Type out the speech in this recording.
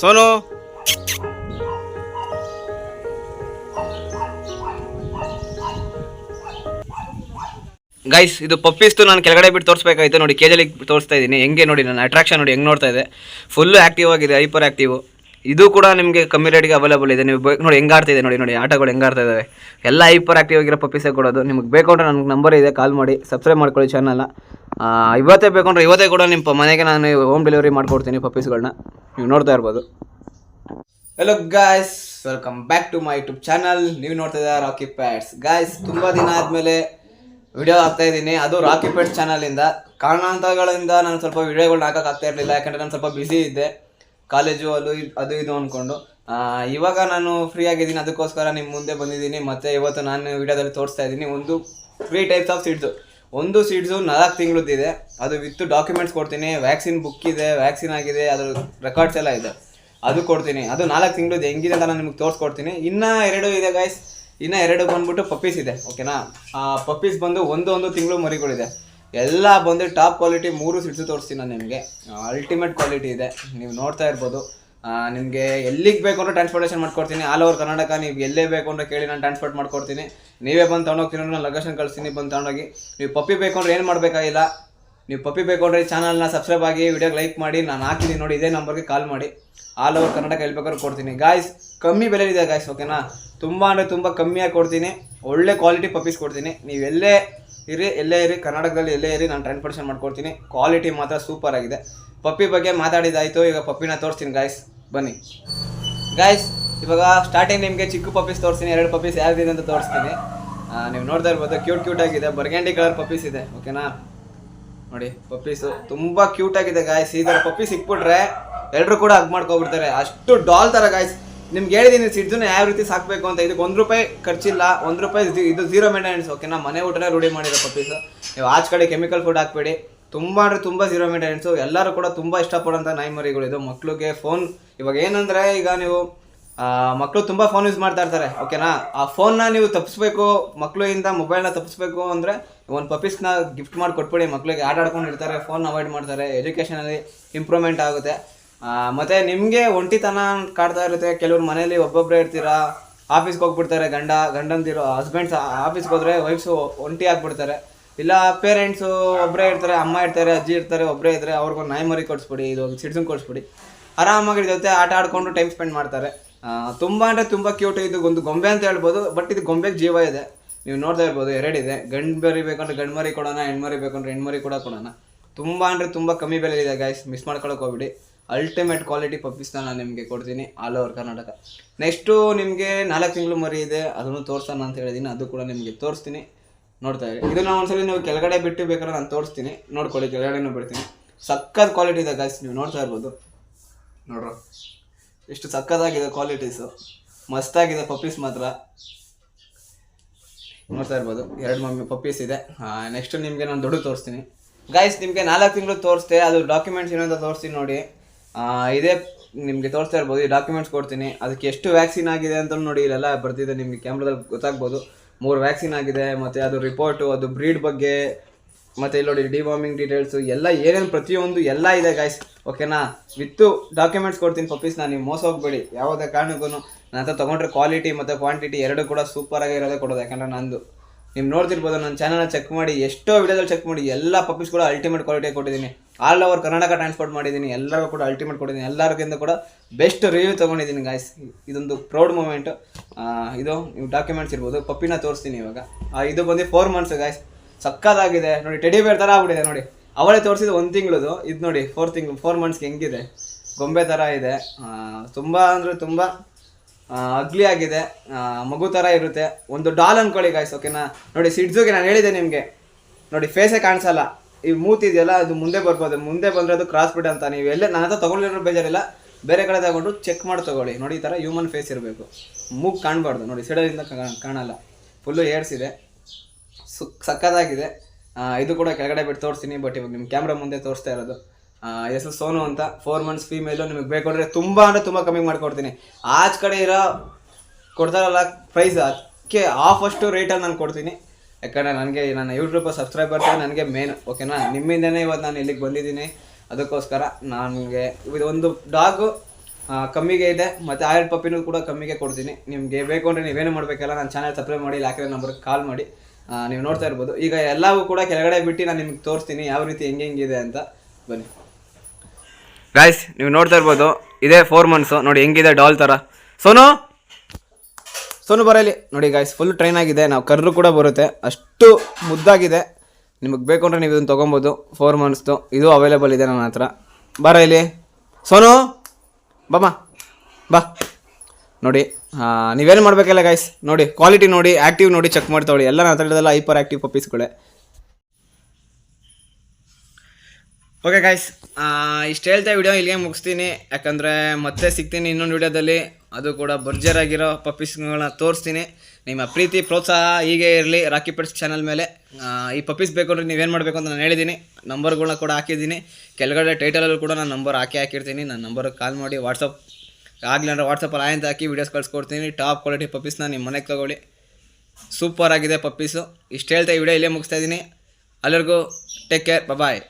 Sonu. Guys ಇದು ಪಪ್ಪೀಸ್ತು ನಾನು ಕೆಳಗಡೆ ಬಿಟ್ಟು ತೋರಿಸ್ಬೇಕಾಯ್ತು. ನೋಡಿ ಕೇಜಲ್ಲಿ ತೋರಿಸ್ತಾ ಇದ್ದೀನಿ. ಹೆಂಗೆ ನೋಡಿ ನಾನು ಅಟ್ರಾಕ್ಷನ್ ನೋಡಿ, ಹೆಂಗೆ ನೋಡ್ತಾ ಇದೆ. ಫುಲ್ಲು ಆ್ಯಕ್ಟಿವ್ ಆಗಿದೆ ಹೈಪರ್ ಆ್ಯಕ್ಟಿವ್ ಇದು ಕೂಡ ನಿಮಗೆ ಕಮ್ಮಿ ರೇಟ್ಗೆ ಅವೈಲೇಬಲ್ ಇದೆ. ನೀವು ಬೇಕು ನೋಡಿ ಹೆಂಗೆ ಆಡ್ತಿದೆ ನೋಡಿ ನೋಡಿ, ಆಟಗಳು ಹೆಂಗೆ ಆಡ್ತಾ ಇದ್ದಾವೆ ಎಲ್ಲ ಹೈಪರ್ ಆ್ಯಕ್ಟಿವ್ ಆಗಿರೋ ಪಪ್ಪೀಸೇ ಕೊಡೋದು. ನಿಮ್ಗೆ ಬೇಕು ಅಂದ್ರೆ ನನಗೆ ನಂಬರ್ ಇದೆ ಕಾಲ್ ಮಾಡಿ ಸಬ್ಸ್ಕ್ರೈಬ್ ಮಾಡ್ಕೊಳ್ಳಿ ಚಾನಲ್ನ ಇವತ್ತೇ ಬೇಕಂದ್ರೆ ಇವತ್ತೇ ಕೂಡ ನಿಮ್ಮ ಮನೆಗೆ ನಾನು ಹೋಮ್ ಡೆಲಿವರಿ ಮಾಡ್ಕೊಡ್ತೀನಿ ಪಪ್ಪೀಸ್ಗಳನ್ನ ನೀವು ನೋಡ್ತಾ ಇರ್ಬೋದು. Hello guys welcome back to my YouTube channel ನೀವು ನೋಡ್ತಾ ಇದ್ದಾರೆ ರಾಕಿ ಪ್ಯಾಡ್ಸ್ ಗಾಯ್ಸ್ ತುಂಬ ದಿನ ಆದಮೇಲೆ ವಿಡಿಯೋ ಹಾಕ್ತಾ ಇದ್ದೀನಿ. ಅದು ರಾಕಿ ಪ್ಯಾಡ್ಸ್ ಚಾನಲಿಂದ ಕಾರಣಾಂತರಗಳಿಂದ ನಾನು ಸ್ವಲ್ಪ ವಿಡಿಯೋಗಳನ್ನ ಆಗ್ತಾ ಇರಲಿಲ್ಲ, ಯಾಕಂದರೆ ನಾನು ಸ್ವಲ್ಪ ಬ್ಯುಸಿ ಇದ್ದೆ. ಕಾಲೇಜು ಅದು ಅದು ಇದು ಅಂದ್ಕೊಂಡು ಇವಾಗ ನಾನು ಫ್ರೀ ಆಗಿದ್ದೀನಿ, ಅದಕ್ಕೋಸ್ಕರ ನಿಮ್ಮ ಮುಂದೆ ಬಂದಿದ್ದೀನಿ. ಮತ್ತು ಇವತ್ತು ನಾನು ವಿಡಿಯೋದಲ್ಲಿ ತೋರಿಸ್ತಾ ಇದ್ದೀನಿ. ಒಂದು ತ್ರೀ ಟೈಪ್ಸ್ ಆಫ್ ಸೀಡ್ಸು ಒಂದು ಸೀಡ್ಸು ನಾಲ್ಕು ತಿಂಗಳದ್ದಿದೆ. ಅದು ವಿತ್ ಡಾಕ್ಯುಮೆಂಟ್ಸ್ ಕೊಡ್ತೀನಿ. ವ್ಯಾಕ್ಸಿನ್ ಬುಕ್ ಇದೆ ವ್ಯಾಕ್ಸಿನ್ ಆಗಿದೆ, ಅದ್ರ ರೆಕಾರ್ಡ್ಸ್ ಎಲ್ಲ ಇದೆ. ಅದು ಕೊಡ್ತೀನಿ. ಅದು ನಾಲ್ಕು ತಿಂಗಳದ್ದು ಹೆಂಗಿದೆ ಅಂತ ನಾನು ನಿಮ್ಗೆ ತೋರಿಸ್ಕೊಡ್ತೀನಿ. ಇನ್ನೂ ಎರಡು ಇದೆ ಗಾಯ್ಸ್ ಇನ್ನೂ ಎರಡು ಬಂದ್ಬಿಟ್ಟು ಪಪ್ಪೀಸ್ ಇದೆ ಓಕೆನಾ ಆ ಪಪ್ಪೀಸ್ ಬಂದು ಒಂದು ಒಂದು ತಿಂಗಳು ಮರಿಗಳಿದೆ. ಎಲ್ಲ ಬಂದು ಟಾಪ್ ಕ್ವಾಲಿಟಿ ಮೂರು ಸಿಡ್ಸು ತೋರಿಸ್ತೀನಿ ನಾನು ನಿಮಗೆ. ಅಲ್ಟಿಮೇಟ್ ಕ್ವಾಲಿಟಿ ಇದೆ. ನೀವು ನೋಡ್ತಾ ಇರ್ಬೋದು. ನಿಮಗೆ ಎಲ್ಲಿಗೆ ಬೇಕು ಅಂದ್ರೆ ಟ್ರಾನ್ಸ್ಪೋರ್ಟೇಷನ್ ಮಾಡ್ಕೊಡ್ತೀನಿ. ಆಲ್ ಓವರ್ ಕರ್ನಾಟಕ, ನೀವು ಎಲ್ಲೇ ಬೇಕು ಅಂದ್ರೆ ಕೇಳಿ ನಾನು ಟ್ರಾನ್ಸ್ಪೋರ್ಟ್ ಮಾಡ್ಕೊಡ್ತೀನಿ. ನೀವೇ ಬಂದು ತೊಗೊಂಡೋಗ್ತೀನಿ ನಾನು ಲೊಕೇಶನ್ ಕಳಿಸ್ತೀನಿ ಬಂದು ತೊಗೊಂಡೋಗಿ. ನೀವು ಪಪ್ಪಿ ಬೇಕು ಅಂದರೆ ಏನು ಮಾಡಬೇಕಾಗಿಲ್ಲ. ನೀವು ಪಪ್ಪಿ ಬೇಕು ಅಂದರೆ ಚಾನಲ್ನ ಸಬ್ಸ್ಕ್ರೈಬ್ ಆಗಿ ವಿಡಿಯೋಗೆ ಲೈಕ್ ಮಾಡಿ, ನಾನು ಹಾಕಿದ್ದೀನಿ ನೋಡಿ, ಇದೇ ನಂಬರ್ಗೆ ಕಾಲ್ ಮಾಡಿ. ಆಲ್ ಓವರ್ ಕರ್ನಾಟಕ ಎಲ್ಲಿ ಬೇಕಾದ್ರೂ ಕೊಡ್ತೀನಿ. ಗಾಯ್ಸ್ ಕಮ್ಮಿ ಬೆಲೆ ಇದೆ ಗಾಯ್ಸ್ ಓಕೆನಾ ತುಂಬ ಅಂದರೆ ತುಂಬ ಕಮ್ಮಿಯಾಗಿ ಕೊಡ್ತೀನಿ. ಒಳ್ಳೆ ಕ್ವಾಲಿಟಿ ಪಪ್ಪೀಸ್ ಕೊಡ್ತೀನಿ. ನೀವೆಲ್ಲೇ ಇರಿ, ಎಲ್ಲೇ ಇರಿ, ಕರ್ನಾಟಕದಲ್ಲಿ ಎಲ್ಲೇ ಇರಿ, ನಾನು ಟ್ರಾನ್ಸ್ಪೋರ್ಟೇಷನ್ ಮಾಡ್ಕೊಡ್ತೀನಿ. ಕ್ವಾಲಿಟಿ ಮಾತ್ರ ಸೂಪರ್ ಆಗಿದೆ. ಪಪ್ಪಿ ಬಗ್ಗೆ ಮಾತಾಡಿದಾಯಿತು ಈಗ ಪಪ್ಪಿನ ತೋರಿಸ್ತೀನಿ ಗಾಯ್ಸ್ ಬನ್ನಿ. ಗಾಯ್ಸ್ ಇವಾಗ ಸ್ಟಾರ್ಟಿಂಗ್ ನಿಮಗೆ ಚಿಕ್ಕ ಪಪ್ಪೀಸ್ ತೋರಿಸ್ತೀನಿ, ಎರಡು ಪಪ್ಪೀಸ್ ಯಾವ್ದಿದೆ ಅಂತ ತೋರಿಸ್ತೀನಿ. ನೀವು ನೋಡ್ತಾ ಇರ್ಬೋದು ಕ್ಯೂಟ್ ಕ್ಯೂಟ್ ಆಗಿದೆ. ಬರ್ಗ್ಯಾಂಡಿ ಕಲರ್ ಪಪ್ಪೀಸ್ ಇದೆ ಓಕೆನಾ ನೋಡಿ ಪಪ್ಪೀಸು ತುಂಬ ಕ್ಯೂಟ್ ಆಗಿದೆ ಗಾಯ್ಸ್ ಈ ಥರ ಪಪ್ಪಿ ಸಿಕ್ಬಿಟ್ರೆ ಎಲ್ಲರೂ ಕೂಡ ಹಗ್ ಮಾಡ್ಕೊಬಿಡ್ತಾರೆ. ಅಷ್ಟು ಡಾಲ್ ಥರ ಗಾಯ್ಸ್ ನಿಮ್ಗೆ ಹೇಳಿದ್ದೀನಿ ಸಿಡ್ಜುನ ಯಾವ ರೀತಿ ಸಾಕಬೇಕು ಅಂತ. ಇದಕ್ಕೆ ಒಂದು ರೂಪಾಯಿ ಖರ್ಚಿಲ್ಲ, ಒಂದು ರೂಪಾಯಿ ಇದು ಝೀರೋ ಮೇಂಟೆನೆನ್ಸ್ ಓಕೆನಾ ಮನೆ ಊಟನೇ ರೂಢಿ ಮಾಡಿರೋ ಪಪ್ಪೀಸು. ನೀವು ಆಚೆ ಕಡೆ ಕೆಮಿಕಲ್ ಫುಡ್ ಹಾಕ್ಬೇಡಿ. ತುಂಬ ಅಂದರೆ ತುಂಬ ಝೀರೋ ಮೇಂಟೆನೆನ್ಸು ಎಲ್ಲರೂ ಕೂಡ ತುಂಬ ಇಷ್ಟಪಡೋಂಥ ನಾಯಿಮರಿಗಳು ಇದು. ಮಕ್ಳಿಗೆ ಫೋನ್ ಇವಾಗ ಏನಂದರೆ ಈಗ ನೀವು ಮಕ್ಕಳು ತುಂಬ ಫೋನ್ ಯೂಸ್ ಮಾಡ್ತಾ ಇರ್ತಾರೆ. ಓಕೆನಾ ಆ ಫೋನ್ನ ನೀವು ತಪ್ಪಿಸ್ಬೇಕು ಮಕ್ಕಳಿಂದ ಮೊಬೈಲ್ನ ತಪ್ಪಿಸ್ಬೇಕು ಅಂದರೆ ಒಂದು ಪಪ್ಪೀಸ್ನ ಗಿಫ್ಟ್ ಮಾಡಿ ಕೊಟ್ಬಿಡಿ. ಮಕ್ಕಳಿಗೆ ಆಟ ಆಡ್ಕೊಂಡು ಇರ್ತಾರೆ ಫೋನ್ ಅವಾಯ್ಡ್ ಮಾಡ್ತಾರೆ ಎಜುಕೇಷನಲ್ಲಿ ಇಂಪ್ರೂವ್ಮೆಂಟ್ ಆಗುತ್ತೆ. ಮತ್ತೆ ನಿಮಗೆ ಒಂಟಿತನ ಕಾಡ್ತಾ ಇರುತ್ತೆ. ಕೆಲವ್ರು ಮನೇಲಿ ಒಬ್ಬೊಬ್ಬರೇ ಇರ್ತೀರಾ? ಆಫೀಸ್ಗೆ ಹೋಗ್ಬಿಡ್ತಾರೆ ಗಂಡ ಗಂಡಂತಿರೋ ಹಸ್ಬೆಂಡ್ಸ್ ಆಫೀಸ್ಗೆ ಹೋದ್ರೆ ವೈಫ್ಸು ಒಂಟಿ ಆಗ್ಬಿಡ್ತಾರೆ. ಇಲ್ಲ ಪೇರೆಂಟ್ಸು ಒಬ್ಬರೇ ಇರ್ತಾರೆ, ಅಮ್ಮ ಇರ್ತಾರೆ, ಅಜ್ಜಿ ಇರ್ತಾರೆ ಒಬ್ಬರೇ ಇದ್ರೆ ಅವ್ರಿಗೊಂದು ನಾಯಿ ಮರಿ ಕೊಡಿಸ್ಬಿಡಿ ಇದು ಸಿಡ್ಸನ್ ಕೊಡಿಸ್ಬಿಡಿ. ಆರಾಮಾಗಿ ಜೊತೆ ಆಟ ಆಡ್ಕೊಂಡು ಟೈಮ್ ಸ್ಪೆಂಡ್ ಮಾಡ್ತಾರೆ. ತುಂಬ ಅಂದರೆ ತುಂಬ ಕ್ಯೂಟ್ ಇದು ಒಂದು ಗೊಂಬೆ ಅಂತ ಹೇಳ್ಬೋದು ಬಟ್ ಇದು ಗೊಂಬೆಗೆ ಜೀವ ಇದೆ. ನೀವು ನೋಡ್ತಾ ಇರ್ಬೋದು ಎರಡಿದೆ ಗಂಡು ಮರಿ ಬೇಕಂದ್ರೆ ಗಂಡು ಮರಿ ಕೊಡೋಣ ಹೆಣ್ಮರಿ ಬೇಕಂದ್ರೆ ಹೆಣ್ಮರಿ ಕೂಡ ಕೊಡೋಣ. ತುಂಬ ಅಂದರೆ ತುಂಬ ಕಮ್ಮಿ ಬೆಲೆ ಇದೆ ಗಾಯ್ಸ್ ಮಿಸ್ ಮಾಡ್ಕೊಳಕ್ಕೆ ಹೋಗ್ಬಿಡಿ. ಅಲ್ಟಿಮೇಟ್ ಕ್ವಾಲಿಟಿ ಪಪ್ಪೀಸ್ನ ನಾನು ನಿಮಗೆ ಕೊಡ್ತೀನಿ ಆಲ್ ಓವರ್ ಕರ್ನಾಟಕ. ನೆಕ್ಸ್ಟು ನಿಮಗೆ ನಾಲ್ಕು ತಿಂಗಳು ಮರಿ ಇದೆ, ಅದನ್ನು ತೋರಿಸೋಣ ಅಂತ ಹೇಳಿದ್ದೀನಿ ಅದು ಕೂಡ ನಿಮಗೆ ತೋರಿಸ್ತೀನಿ. ನೋಡ್ತಾ ಇರಿ. ಇದನ್ನು ಒಂದ್ಸಲಿ ನೀವು ಕೆಳಗಡೆ ಬಿಟ್ಟು ಬೇಕಾದ್ರೆ ನಾನು ತೋರಿಸ್ತೀನಿ. ನೋಡ್ಕೊಳ್ಳಿ, ಕೆಳಗಡೆನೂ ಬಿಡ್ತೀನಿ. ಸಕ್ಕತ್ ಕ್ವಾಲಿಟಿ ಇದೆ ಗಾಯ್ಸ್ ನೀವು ನೋಡ್ತಾ ಇರ್ಬೋದು. ನೋಡ್ರ? ಎಷ್ಟು ಸಕ್ಕತ್ತಾಗಿದೆ ಕ್ವಾಲಿಟೀಸು ಮಸ್ತಾಗಿದೆ ಪಪ್ಪೀಸ್ ಮಾತ್ರ. ನೋಡ್ತಾ ಇರ್ಬೋದು, ಎರಡು ಮಮ್ಮಿ ಪಪ್ಪೀಸ್ ಇದೆ. ನೆಕ್ಸ್ಟ್ ನಿಮಗೆ ನಾನು ದೊಡ್ಡ ತೋರಿಸ್ತೀನಿ. ಗಾಯ್ಸ್ ನಿಮಗೆ ನಾಲ್ಕು ತಿಂಗಳು ತೋರಿಸ್ತೆ ಅದು ಡಾಕ್ಯುಮೆಂಟ್ಸ್ ಏನಂತ ತೋರಿಸ್ತೀನಿ ನೋಡಿ. ಇದೇ ನಿಮಗೆ ತೋರಿಸ್ತಾ ಇರ್ಬೋದು, ಈ ಡಾಕ್ಯುಮೆಂಟ್ಸ್ ಕೊಡ್ತೀನಿ. ಅದಕ್ಕೆ ಎಷ್ಟು ವ್ಯಾಕ್ಸಿನ್ ಆಗಿದೆ ಅಂತ ನೋಡಿ, ಇಲ್ಲೆಲ್ಲ ಬರ್ತಿದೆ ನಿಮಗೆ ಕ್ಯಾಮ್ರಾದಲ್ಲಿ ಗೊತ್ತಾಗ್ಬೋದು. ಮೂರು ವ್ಯಾಕ್ಸಿನ್ ಆಗಿದೆ, ಮತ್ತು ಅದು ರಿಪೋರ್ಟು ಅದು ಬ್ರೀಡ್ ಬಗ್ಗೆ, ಮತ್ತು ಇಲ್ಲಿ ನೋಡಿ ಡಿವಾರ್ಮಿಂಗ್ ಡೀಟೇಲ್ಸು ಎಲ್ಲ ಏನೇನು ಪ್ರತಿಯೊಂದು ಎಲ್ಲ ಇದೆ ಗಾಯ್ಸ್ ಓಕೆನಾ ವಿತ್ತು ಡಾಕ್ಯುಮೆಂಟ್ಸ್ ಕೊಡ್ತೀನಿ ಪಪ್ಪೀಸ್ನ ನೀವು ಮೋಸ ಹೋಗ್ಬೇಡಿ. ಯಾವುದೇ ಕಾರಣಕ್ಕೂ ನಾನು ಹತ್ರ ತೊಗೊಂಡ್ರೆ ಕ್ವಾಲಿಟಿ ಮತ್ತು ಕ್ವಾಂಟಿಟಿ ಎರಡು ಕೂಡ ಸೂಪರಾಗಿ ಇರೋದೇ ಕೊಡೋದು, ಯಾಕಂದರೆ ನಂದು. ನೀವು ನೋಡ್ತಿರ್ಬೋದು ನನ್ನ ಚಾನಲ್ನ ಚೆಕ್ ಮಾಡಿ, ಎಷ್ಟೋ ವಿಡಿಯೋದಲ್ಲಿ ಚೆಕ್ ಮಾಡಿ, ಎಲ್ಲ ಪಪ್ಪೀಸ್ ಕೂಡ ಅಲ್ಟಿಮೇಟ್ ಕ್ವಾಲಿಟಿ ಕೊಟ್ಟಿದ್ದೀನಿ. ಆಲ್ ಓವರ್ ಕರ್ನಾಟಕ ಟ್ರಾನ್ಸ್ಪೋರ್ಟ್ ಮಾಡಿದ್ದೀನಿ ಎಲ್ಲರೂ ಕೂಡ ಅಲ್ಟಿಮೇಟ್ ಕೊಟ್ಟಿದ್ದೀನಿ, ಎಲ್ಲರಿಗಿಂತ ಕೂಡ ಬೆಸ್ಟ್ ರಿವ್ಯೂ ತೊಗೊಂಡಿದ್ದೀನಿ ಗಾಯ್ಸ್ ಇದೊಂದು ಪ್ರೌಡ್ ಮೂಮೆಂಟು ಇದು ನೀವು ಡಾಕ್ಯುಮೆಂಟ್ಸ್ ಇರ್ಬೋದು, ಪಪ್ಪಿನ ತೋರಿಸ್ತೀನಿ ಇವಾಗ. ಇದು ಬಂದು ಫೋರ್ ಮಂತ್ಸ್ ಗಾಯ್ಸ್ ಸಕ್ಕದಾಗಿದೆ ನೋಡಿ ಟೆಡಿ ಬೇರ್ ಥರ ಆಗ್ಬಿಟ್ಟಿದೆ, ನೋಡಿ. ಅವಳೇ ತೋರಿಸಿದ ಒಂದು ತಿಂಗಳದು. ಇದು ನೋಡಿ ಫೋರ್ ತಿಂಗಳು ಫೋರ್ ಮಂತ್ಸ್ಗೆ ಹೆಂಗಿದೆ. ಗೊಂಬೆ ಥರ ಇದೆ. ತುಂಬ ಅಂದರೆ ತುಂಬ ಅಗ್ಲಿ ಆಗಿದೆ. ಮಗು ಥರ ಇರುತ್ತೆ. ಒಂದು ಡಾಲ್ ಅಂದ್ಕೊಳ್ಳಿ ಗಾಯ್ಸ್ ಓಕೆನಾ ನೋಡಿ ಸಿಡ್ಜುಗೆ ನಾನು ಹೇಳಿದೆ ನಿಮಗೆ. ನೋಡಿ ಫೇಸೇ ಕಾಣಿಸಲ್ಲ. ಈ ಮೂತಿದೆಯಲ್ಲ ಅದು ಮುಂದೆ ಬರ್ಬೋದು. ಮುಂದೆ ಬಂದರೆ ಅದು ಕ್ರಾಸ್ ಬಿಡ್ ಅಂತ. ನೀವು ಎಲ್ಲೇ ನನ್ನ ಹತ್ರ ಬೇಜಾರಿಲ್ಲ. ಬೇರೆ ಕಡೆ ತಗೊಂಡು ಚೆಕ್ ಮಾಡಿ ತಗೊಳ್ಳಿ. ನೋಡಿ ಈ ಥರ ಹ್ಯೂಮನ್ ಫೇಸ್ ಇರಬೇಕು. ಮೂಗ್ ಕಾಣಬಾರ್ದು. ನೋಡಿ ಸೈಡಲ್ಲಿಂದ ಕಾಣಲ್ಲ. ಫುಲ್ಲು ಏಡ್ಸಿದೆ ಸುಕ್ ಸಕ್ಕತ್ತಾಗಿದೆ. ಇದು ಕೂಡ ಕೆಳಗಡೆ ಬಿಟ್ಟು ತೋರಿಸ್ತೀನಿ ಬಟ್ ಇವಾಗ ನಿಮ್ಮ ಕ್ಯಾಮ್ರಾ ಮುಂದೆ ತೋರಿಸ್ತಾ ಇರೋದು. ಎಸ್ ಎಸ್ ಸೋನು ಅಂತ. ಫೋರ್ ಮಂತ್ಸ್ ಫೀಮೇಲು ನಿಮಗೆ ಬೇಕು ಅಂದರೆ ತುಂಬ ಅಂದರೆ ತುಂಬ ಕಮ್ಮಿ ಮಾಡಿಕೊಡ್ತೀನಿ ಆಚ ಕಡೆ ಇರೋ ಕೊಡ್ತಾರಲ್ಲ ಪ್ರೈಸ್ ಅದಕ್ಕೆ ಆಫ್ ಅಷ್ಟು ರೇಟಲ್ಲಿ ನಾನು ಕೊಡ್ತೀನಿ. ಯಾಕಂದರೆ ನನಗೆ ನನ್ನ ಯೂಟ್ಯೂಬ್ ಸಬ್ಸ್ಕ್ರೈಬರ್ಸ್ ನನಗೆ ಮೇನ್ ಓಕೆನಾ ನಿಮ್ಮಿಂದನೇ ಇವತ್ತು ನಾನು ಇಲ್ಲಿಗೆ ಬಂದಿದ್ದೀನಿ. ಅದಕ್ಕೋಸ್ಕರ ನನಗೆ ಇದು ಒಂದು ಡಾಗು ಕಮ್ಮಿಗೆ ಇದೆ, ಮತ್ತು ಆಯಿಲ್ ಪಪ್ಪಿನೂ ಕೂಡ ಕಮ್ಮಿಗೆ ಕೊಡ್ತೀನಿ. ನಿಮಗೆ ಬೇಕು ಅಂದರೆ ನೀವೇನು ಮಾಡಬೇಕಲ್ಲ, ನಾನು ಚಾನಲ್ ಸಬ್ಸ್ಕ್ರೈಬ್ ಮಾಡಿ ಹಾಕಿರೋ ನಂಬರ್ಗೆ ಕಾಲ್ ಮಾಡಿ. ನೀವು ನೋಡ್ತಾ ಇರ್ಬೋದು. ಈಗ ಎಲ್ಲವೂ ಕೂಡ ಕೆಳಗಡೆ ಬಿಟ್ಟು ನಾನು ನಿಮ್ಗೆ ತೋರಿಸ್ತೀನಿ ಯಾವ ರೀತಿ ಹೆಂಗೆ ಹೆಂಗಿದೆ ಅಂತ. ಬನ್ನಿ. ಗಾಯ್ಸ್ ನೀವು ನೋಡ್ತಾ ಇರ್ಬೋದು, ಇದೇ ಫೋರ್ ಮಂತ್ಸು ನೋಡಿ, ಹೆಂಗಿದೆ ಡಾಲ್ ಥರ ಸೋನು? ಸೋನು ಬರಲಿ ನೋಡಿ ಗಾಯ್ಸ್ ಫುಲ್ ಟ್ರೈನ್ ಆಗಿದೆ. ನಾವು ಕರ್ರು ಕೂಡ ಬರುತ್ತೆ. ಅಷ್ಟು ಮುದ್ದಾಗಿದೆ. ನಿಮಗೆ ಬೇಕು ಅಂದರೆ ನೀವು ಇದನ್ನು ತೊಗೊಬೋದು. ಫೋರ್ ಮಂತ್ಸ್ದು ಇದು ಅವೈಲೇಬಲ್ ಇದೆ ನನ್ನ ಹತ್ರ. ಬರ ಇಲ್ಲಿ. ಸೋನು, ಬಾಮ್ಮ. ಬಾ. ನೋಡಿ ನೀವೇನು ಮಾಡಬೇಕಲ್ಲ ಗಾಯ್ಸ್ ನೋಡಿ ಕ್ವಾಲಿಟಿ ನೋಡಿ ಆ್ಯಕ್ಟಿವ್ ನೋಡಿ ಚೆಕ್ ಮಾಡ್ತಾವಳಿ ಎಲ್ಲ ನನ್ನ ಹತ್ರ ಹೈಪರ್ ಆ್ಯಕ್ಟಿವ್ ಪಪ್ಪೀಸ್ಗಳೇ ಓಕೆ ಗಾಯ್ಸ್ ಇಷ್ಟು ಹೇಳ್ತಾ ವಿಡಿಯೋ ಇಲ್ಲಿಗೆ ಮುಗಿಸ್ತೀನಿ. ಯಾಕಂದರೆ ಮತ್ತೆ ಸಿಗ್ತೀನಿ ಇನ್ನೊಂದು ವಿಡಿಯೋದಲ್ಲಿ. ಅದು ಕೂಡ ಬರ್ಜರಾಗಿರೋ ಪಪ್ಪೀಸ್ಗಳನ್ನ ತೋರಿಸ್ತೀನಿ. ನಿಮ್ಮ ಪ್ರೀತಿ, ಪ್ರೋತ್ಸಾಹ ಹೀಗೆ ಇರಲಿ ರಾಕಿ ಪೆಟ್ಸ್ ಚಾನಲ್ ಮೇಲೆ. ಈ ಪಪ್ಪೀಸ್ ಬೇಕು ಅಂದರೆ ನೀವೇನು ಮಾಡಬೇಕು ಅಂತ ನಾನು ಹೇಳಿದ್ದೀನಿ. ನಂಬರ್ಗಳನ್ನ ಕೂಡ ಹಾಕಿದ್ದೀನಿ. ಕೆಳಗಡೆ ಟೈಟಲಲ್ಲೂ ಕೂಡ ನಾನು ನಂಬರ್ ಹಾಕಿ ಹಾಕಿರ್ತೀನಿ. ನನ್ನ ನಂಬರ್ಗೆ ಕಾಲ್ ಮಾಡಿ ವಾಟ್ಸಪ್ ಆಗಲಿ ಅಂದರೆ ವಾಟ್ಸಪ್ಪಲ್ಲಿ ಆಯಂತ ಹಾಕಿ ವೀಡಿಯೋಸ್ ಕಳ್ಸ್ಕೊಡ್ತೀನಿ. ಟಾಪ್ ಕ್ವಾಲಿಟಿ ಪಪ್ಪೀಸ್ನ ನಿಮ್ಮ ಮನೆಗೆ ತೊಗೊಳ್ಳಿ. ಸೂಪರ್ ಆಗಿದೆ ಪಪ್ಪೀಸು. ಇಷ್ಟು ಹೇಳ್ತಾ ವಿಡಿಯೋ ಇಲ್ಲೇ ಮುಗಿಸ್ತಾ ಇದ್ದೀನಿ. ಅಲ್ಲರಿಗೂ ಟೇಕ್ ಕೇರ್ ಬಾಯ್